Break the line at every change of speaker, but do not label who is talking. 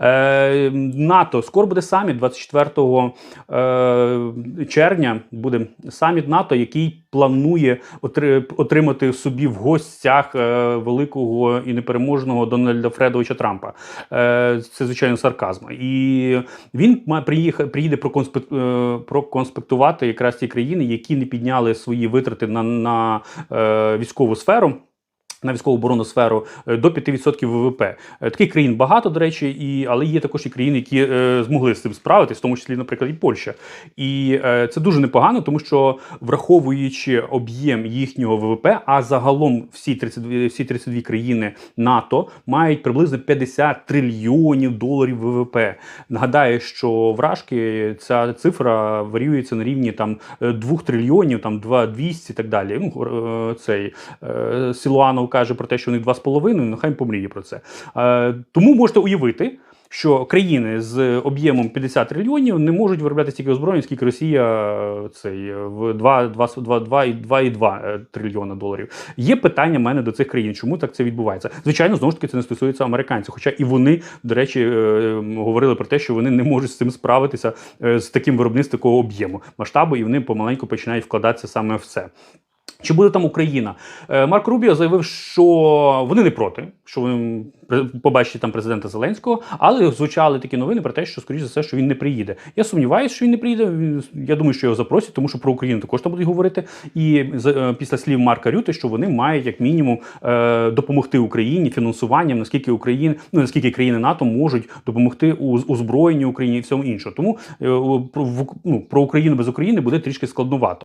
Е, НАТО скоро буде саміт 24 е, червня. Буде саміт НАТО, який планує отри- отримати собі в гостях е, великого і непереможного Дональда Фредовича Трампа. Це звичайно сарказм. І він приїде проконспек- проконспектувати якраз ті країни, які не підняли свої витрати на, на військову сферу. На військову оборонну сферу е, до 5% ВВП. Е, Таких країн багато, до речі, і, але є також і країни, які е, змогли з цим справитись, в тому числі, наприклад, і Польща. І е, це дуже непогано, тому що враховуючи об'єм їхнього ВВП, а загалом всі 32, всі 32 країни НАТО мають приблизно 50 трильйонів доларів ВВП. Нагадаю, що вражки ця цифра варіюється на рівні там 2 трильйонів, там 2 200 і так далі. Ну, е, цей е, Сілуанов каже про те, що у них 2,5, нехай помріє про це. Е, Тому можете уявити. Що країни з об'ємом 50 трильйонів не можуть виробляти стільки озброєнь, скільки Росія е, цей е, в 2, 2, 2, 2, 2,2 е, трильйона доларів. Є питання в мене до цих країн, чому так це відбувається? Звичайно, знову ж таки, це не стосується американців. Хоча і вони, до речі, говорили про те, що вони не можуть з цим справитися з таким виробництвом такого об'єму масштабу, і вони помаленьку починають вкладатися саме в це. Чи буде там Україна? Е, Марк Рубіо заявив, що вони не проти, що ви побачите там президента Зеленського, але звучали такі новини про те, що скоріш за все, що він не приїде. Я сумніваюся, що він не приїде. Я думаю, що його запросять, тому що про Україну також там будуть говорити. І е, після слів Марка Рюти, що вони мають як мінімум е, допомогти Україні фінансуванням, наскільки Україна, ну наскільки країни НАТО можуть допомогти у озброєнні Україні і всьому іншому. Тому ну, про Україну без України буде трішки складновато.